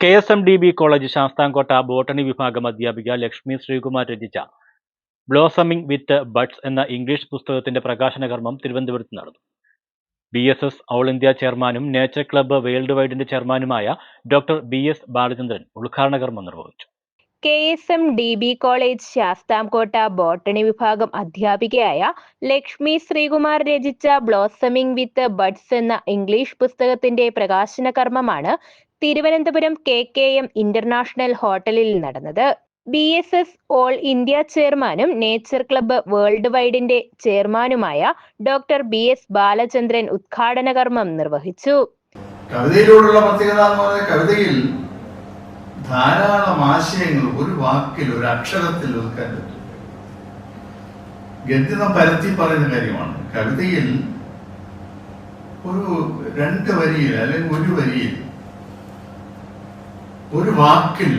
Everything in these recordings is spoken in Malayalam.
K S M D B college Sasthamkotta botany വിഭാഗം അധ്യാപിക ലക്ഷ്മി ശ്രീകുമാർ രചിച്ച ബ്ലോസമിംഗ് വിത്ത് ബഡ്സ് എന്ന ഇംഗ്ലീഷ് പുസ്തകത്തിന്റെ പ്രകാശന കർമ്മം തിരുവനന്തപുരത്ത് നടന്നു. B S S all India ചെയർമാനും നേച്ചർ ക്ലബ്ബ് വേൾഡ് വൈഡിന്റെ ചെയർമാനുമായ ഡോക്ടർ ബി എസ് ബാലചന്ദ്രൻ ഉദ്ഘാടന കർമ്മം നിർവഹിച്ചു. K S M D B college Sasthamkotta botany വിഭാഗം അധ്യാപികയായ ലക്ഷ്മി ശ്രീകുമാർ രചിച്ച ബ്ലോസമിംഗ് വിത്ത് ബഡ്സ് എന്ന ഇംഗ്ലീഷ് പുസ്തകത്തിന്റെ പ്രകാശന കർമ്മമാണ് Thiruvananthapuram K K M international ഹോട്ടലിൽ നടന്നത്. B S S all India ചെയർമാനും നേച്ചർ ക്ലബ്ബ് വേൾഡ് വൈഡിന്റെ ചെയർമാനുമായ ഡോക്ടർ ബി എസ് ബാലചന്ദ്രൻ ഉദ്ഘാടന കർമ്മം നിർവഹിച്ചു. കവിതയിലൂടെയുള്ള പ്രത്യേകത എന്ന് പറഞ്ഞാൽ കവിതയിൽ ധാരാളം ആശയങ്ങൾ ഒരു വാക്കിൽ ഒരു അക്ഷരത്തിൽ ഒതുക്കാൻ പറ്റും. ഗദ്യം പരത്തി പറയുന്ന കാര്യമാണ്. കവിതയിൽ ഒരു രണ്ട് വരിയിൽ അല്ലെങ്കിൽ ഒരു വരിയിൽ ഒരു വാക്കിൽ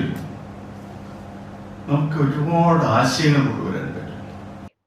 നമുക്ക് ഒരുപാട് ആശയങ്ങൾ കൊണ്ടുവരാൻ പറ്റും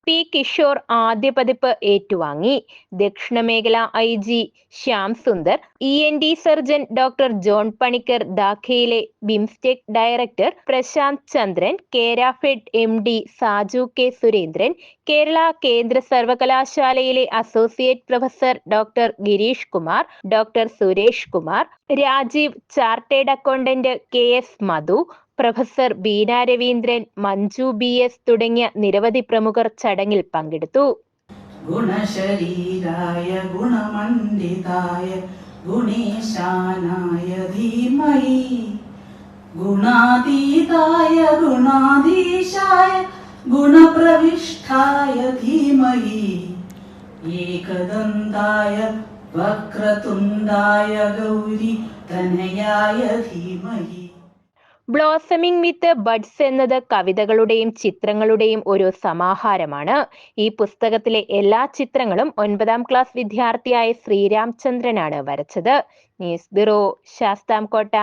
പി കിഷോർ ആദ്യ പതിപ്പ് ഏറ്റുവാങ്ങി. ദക്ഷിണമേഖല I G Shyam Sundar E N T surgeon doctor John Panicker ദാഖയിലെ BIMSTEC director Prashanth Chandran Kerafed M D Saju K Surendran Kerala കേന്ദ്ര സർവകലാശാലയിലെ associate professor doctor Girish Kumar doctor Suresh Kumar Rajeev chartered accountant K S Madhu professor Beena Raveendran Manju B S തുടങ്ങിയ നിരവധി പ്രമുഖർ ചടങ്ങിൽ പങ്കെടുത്തു. ഗുണശരീരായ ഗുണമണ്ഡിതായ ഗുണേശാനായ ധീമഹി. ഗുണാതീതായ ഗുണാധീശായ ഗുണപ്രവിഷ്ഠായ ധീമഹി. ഏകദന്തായ വക്രതുണ്ടായ ഗൗരി തനയായ ധീമഹി. ബ്ലോസമിംഗ് വിത്ത് ബഡ്സ് എന്നത് കവിതകളുടെയും ചിത്രങ്ങളുടെയും ഒരു സമാഹാരമാണ്. ഈ പുസ്തകത്തിലെ എല്ലാ ചിത്രങ്ങളും ഒൻപതാം ക്ലാസ് വിദ്യാർത്ഥിയായ ശ്രീരാംചന്ദ്രനാണ് വരച്ചത്. News bureau Sasthamkotta.